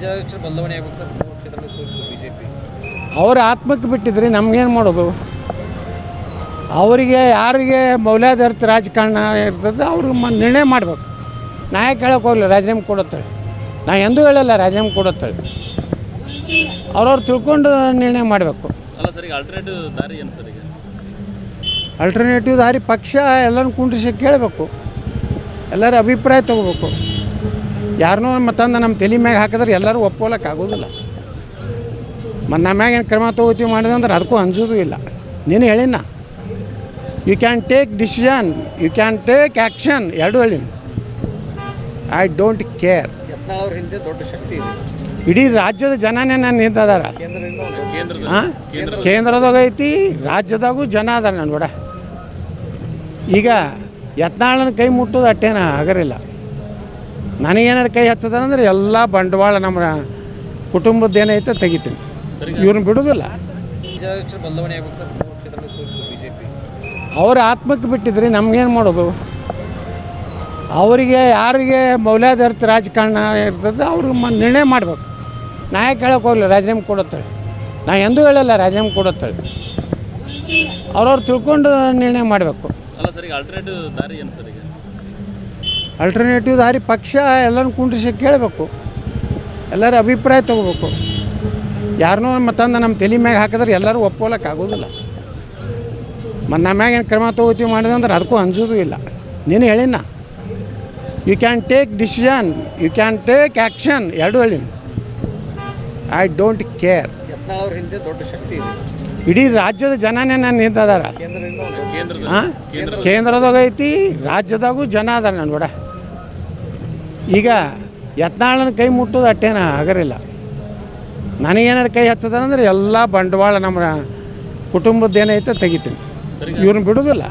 ರಾಜ್ಯಾಧ್ಯಕ್ಷರು ಬದಲಾವಣೆ ಆಗ್ಬೇಕು ಸರ್ ಮೂರು ಕ್ಷೇತ್ರದಲ್ಲಿ ಸೋತು ಬಿಜೆಪಿ. ಅವ್ರ ಆತ್ಮಕ್ಕೆ ಬಿಟ್ಟಿದ್ರಿ ನಮ್ಗೇನು ಮಾಡೋದು? ಅವರಿಗೆ ಯಾರಿಗೆ ಮೌಲ್ಯಾಧಾರಿತ ರಾಜಕಾರಣ ಇರ್ತದೆ ಅವ್ರಿಗೆ ಮ ನಿರ್ಣಯ ಮಾಡಬೇಕು. ನಾ ಯಾಕೆ ಹೋಗಲಿ ರಾಜೀನಾಮೆ ಕೊಡುತ್ತೇವೆ ನಾ ಎಂದೂ ಹೇಳಲ್ಲ ರಾಜೀನಾಮೆ ಕೊಡುತ್ತೇವೆ ಅವ್ರವ್ರು ತಿಳ್ಕೊಂಡು ನಿರ್ಣಯ ಮಾಡಬೇಕು. ಅಲ್ಲ ಸರ್ ಈಗ ಆಲ್ಟರ್ನೇಟಿವ್ ದಾರಿ ಏನು ಸರ್ ಈಗ? ಅಲ್ಟರ್ನೇಟಿವ್ ದಾರಿ ಪಕ್ಷ ಎಲ್ಲರೂ ಕುಂಡ್ರಿಸಿ ಕೇಳಬೇಕು. ಎಲ್ಲರ ಅಭಿಪ್ರಾಯ ತಗೋಬೇಕು. ಯಾರನ್ನೂ ಮತ್ತಂದು ನಮ್ಮ ತಲೆ ಮ್ಯಾಗ ಹಾಕಿದ್ರೆ ಎಲ್ಲರೂ ಒಪ್ಕೊಳಕ್ಕೆ ಆಗೋದಿಲ್ಲ ಮತ್ತು ನಮ್ಮ ಮ್ಯಾಗ ಏನು ಕ್ರಮ ತಗೋತೀವಿ ಮಾಡಿದೆ ಅಂದ್ರೆ ಅದಕ್ಕೂ ಅಂಜೋದು ಇಲ್ಲ. ನೀನು ಹೇಳಿನ you can take decision you can take action ಎರಡೂ ಹೇಳಿನಿ ಐ ಡೋಂಟ್ ಕೇರ್ ಯತ್ನಾಳ್ ಅವ್ರ ಹಿಂದೆ ದೊಡ್ಡ ಶಕ್ತಿ ಇದೆ. ಇಡೀ ರಾಜ್ಯದ ಜನನೇ ನನ್ನ ನಿಂತದಾರ ಕೇಂದ್ರದಿಂದ ಕೇಂದ್ರದ ಹಾಂ ಕೇಂದ್ರದಾಗ ಐತಿ ರಾಜ್ಯದಾಗೂ ಜನ ಅದಾರ ನನ್ನ ಬಿಡ ಈಗ ಯತ್ನಾಳನ ಕೈ ಮುಟ್ಟೋದು ಅಟ್ಟೇನ ಆಗರಿಲ್ಲ ನನಗೇನಾರು ಕೈ ಹಚ್ಚದಂದ್ರೆ ಎಲ್ಲ ಬಂಡವಾಳ ನಮ್ಮ ಕುಟುಂಬದ ಏನೈತೆ ತೆಗಿತೀನಿ. ಇವ್ರನ್ನ ಬಿಡೋದಿಲ್ಲ. ಅವ್ರ ಆತ್ಮಕ್ಕೆ ಬಿಟ್ಟಿದ್ರಿ ನಮ್ಗೇನು ಮಾಡೋದು? ಅವರಿಗೆ ಯಾರಿಗೆ ಮೌಲ್ಯಾಧಾರಿತ ರಾಜಕಾರಣ ಇರ್ತದೆ ಅವ್ರಿಗೆ ಮ ನಿರ್ಣಯ ಮಾಡಬೇಕು. ನಾ ಯಾಕೆ ಹೇಳಕ್ಕೆ ಹೋಗಲಿ ರಾಜೀನಾಮೆ ಕೊಡುತ್ತೇಳಿ. ನಾ ಎಂದೂ ಹೇಳಲ್ಲ ರಾಜೀನಾಮೆ ಕೊಡುತ್ತೇಳಿ. ಅವ್ರವ್ರು ತಿಳ್ಕೊಂಡು ನಿರ್ಣಯ ಮಾಡಬೇಕು. ಅಲ್ಲ ಸರ್ ಈಗ ಆಲ್ಟರ್ನೇಟಿವ್ ದಾರಿ ಏನು ಸರ್ ಈಗ? ಅಲ್ಟರ್ನೇಟಿವ್ ದಾರಿ ಪಕ್ಷ ಎಲ್ಲರೂ ಕುಂಡ್ರಿಸಿ ಕೇಳಬೇಕು. ಎಲ್ಲರ ಅಭಿಪ್ರಾಯ ತಗೋಬೇಕು. ಯಾರನ್ನೂ ಮತ್ತಂದು ನಮ್ಮ ತಲೆ ಮ್ಯಾಗ ಹಾಕಿದ್ರೆ ಎಲ್ಲರೂ ಒಪ್ಕೊಳಕ್ಕೆ ಆಗೋದಿಲ್ಲ ಮತ್ತು ನಮ್ಮ ಮ್ಯಾಗ ಏನು ಕ್ರಮ ತಗೋತೀವಿ ಮಾಡಿದೆ ಅಂದ್ರೆ ಅದಕ್ಕೂ ಅಂಜೋದು ಇಲ್ಲ. ನೀನು ಹೇಳಿನ you can take decision you can take action ಎರಡೂ ಹೇಳಿನಿ ಐ ಡೋಂಟ್ ಕೇರ್ ಹಿಂದೆ ದೊಡ್ಡ ಶಕ್ತಿ ಇದೆ ಇಡೀ ರಾಜ್ಯದ ಜನನೇ ನನ್ನ ನಿಂತದಾರ ಹಾಂ ಕೇಂದ್ರದಾಗ ಐತಿ ರಾಜ್ಯದಾಗೂ ಜನ ಅದಾರ ನನ್ನ ಕೂಡ ಈಗ ಯತ್ನಾಳನ ಕೈ ಮುಟ್ಟೋದು ಅಟ್ಟೇನ ಆಗರಿಲ್ಲ ನನಗೇನಾರು ಕೈ ಹಚ್ಚದಂದ್ರೆ ಎಲ್ಲ ಬಂಡವಾಳ ನಮ್ಮ ಕುಟುಂಬದ ಏನೈತೆ ತೆಗಿತೀನಿ ಇವ್ರನ್ನ ಬಿಡೋದಿಲ್ಲ.